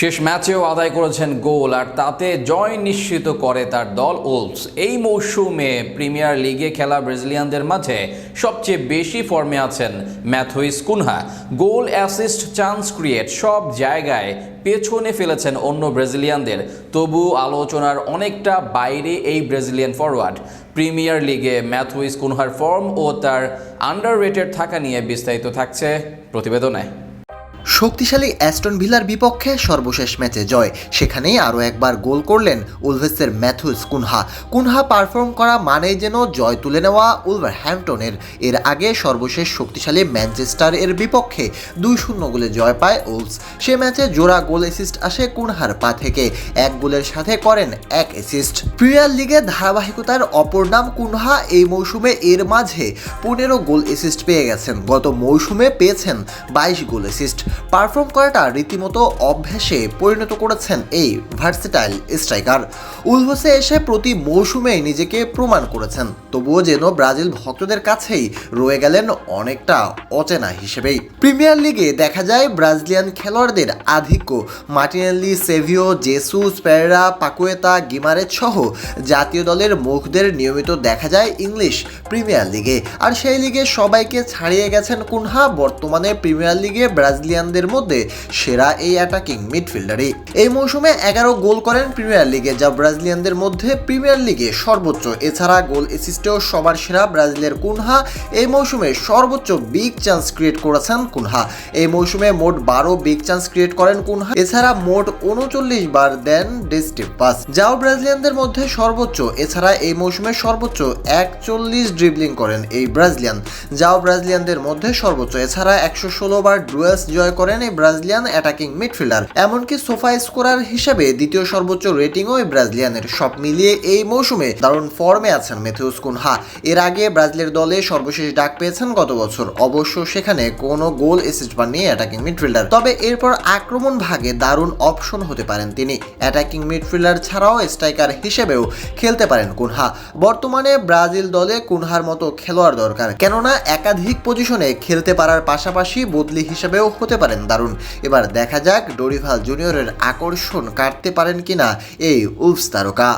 শেষ ম্যাচেও আদায় করেছেন গোল, আর তাতে জয় নিশ্চিত করে তার দল ওলস। এই মৌসুমে প্রিমিয়ার লিগে খেলা ব্রাজিলিয়ানদের মাঝে সবচেয়ে বেশি ফর্মে আছেন Matheus Cunha. Goal, assist, chance create সব জায়গায় পেছনে ফেলেছেন অন্য ব্রাজিলিয়ানদের। তবু আলোচনার অনেকটা বাইরে এই ব্রাজিলিয়ান ফরওয়ার্ড প্রিমিয়ার লিগে ম্যাথুইস কুনহার ফর্ম ও তার আন্ডার রেটেড থাকা নিয়ে বিস্তারিত থাকছে প্রতিবেদনে। শক্তিশালী অ্যাস্টন ভিলার বিপক্ষে সর্বশেষ ম্যাচে জয়। সেখানেই আরও একবার গোল করলেন উলভেসের ম্যাথুস কুনহা। কুনহা পারফর্ম করা মানেই যেন জয় তুলে নেওয়া উলভার হ্যাম্পটনের এর আগে সর্বশেষ শক্তিশালী ম্যানচেস্টার এর বিপক্ষে দুই শূন্য গোলে জয় পায় উলস সে ম্যাচে জোড়া গোল অ্যাসিস্ট আসে কুনহার পা থেকে। এক গোলের সাথে করেন এক অ্যাসিস্ট প্রিমিয়ার লিগে ধারাবাহিকতার অপর নাম কুনহা এই মৌসুমে এর মাঝে পনেরো গোল অ্যাসিস্ট পেয়ে গেছেন। গত মৌসুমে পেয়েছেন বাইশ গোল অ্যাসিস্ট পারফর্ম করাটা রীতিমতো অভ্যাসে পরিণত করেছেন এই ভার্সেটাইল স্ট্রাইকার। উলভসে এসে প্রতি মৌসুমেই নিজেকে প্রমাণ করেছেন। তবুও যেন ব্রাজিল ভক্তদের কাছেই রয়ে গেলেন অনেকটা অচেনা হিসেবেই। প্রিমিয়ার লিগে দেখা যায় ব্রাজিলিয়ান খেলোয়াড়দের আধিক্য। Martinelli Savio, Jesus, Pereira, Paqueta, Guimaraes সহ জাতীয় দলের মুখদের নিয়মিত দেখা যায় ইংলিশ প্রিমিয়ার লিগে। আর সেই লিগে সবাইকে ছাড়িয়ে গেছেন কুনহা। বর্তমানে প্রিমিয়ার লিগে ব্রাজিলিয়ানদের মধ্যে সেরা এই অ্যাটাকিং মিডফিল্ডারই এই মৌসুমে এগারো গোল করেন প্রিমিয়ার লিগে যা ব্রাজিলিয়ানদের মধ্যে প্রিমিয়ার লিগে সর্বোচ্চ। এছাড়া গোল অ্যাসিস্টেও সবার সেরা ব্রাজিলের কুনহা। এই মৌসুমে সর্বোচ্চ বিগ চান্স ক্রিয়েট করেছেন কুনহা। এই মৌসুমে মোট বারো বিগ চান্স ক্রিয়েট করেন কুনহা। এছাড়া মোট উনচল্লিশ বার দেন ডিস্টিভ পাস যাও ব্রাজিলিয়ানদের মধ্যে সর্বোচ্চ। এছাড়া এই মৌসুমে সর্বোচ্চ একচল্লিশ ড্রিবলিং করেন এই ব্রাজিলিয়ান। যাও ব্রাজিলিয়ানদের মধ্যে সর্বোচ্চ। এছাড়া একশো ষোলো বার ডুয়েলস জয় করেন এই ব্রাজিলিয়ান অ্যাটাকিং মিডফিল্ডার। এমনকি সোফা স্কোরার হিসেবে দ্বিতীয় সর্বোচ্চ রেটিংও এই ব্রাজিলিয়ানের। সব মিলিয়ে এই মৌসুমে দারুণ ফর্মে আছেন মেথিউস কুনহা। এর আগে ব্রাজিলের দলে সর্বশেষ ডাক পেয়েছেন গত বছর। অবশ্য সেখানে কোনো গোল অ্যাসিস্ট পাননি অ্যাটাকিং মিডফিল্ডার। তবে এরপর আক্রমণ ভাগে দারুণ অপশন হতে পারেন তিনি। অ্যাটাকিং মিডফিল্ডার ছাড়াও স্ট্রাইকার হিসেবেও খেলতে পারেন কুনহা। বর্তমানে ব্রাজিল দলে কুনহার মতো খেলোয়াড় দরকার। কেননা একাধিক পজিশনে খেলতে পারার পাশাপাশি বদলি হিসেবেও হতে পারেন দারুণ। এবার দেখা যাক ডোরিভাল জুনিয়রের আকর্ষণ কাটতে পারেন কিনা এই উফস তারকা।